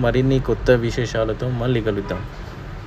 మరిన్ని కొత్త విశేషాలతో మళ్ళీ కలుద్దాం.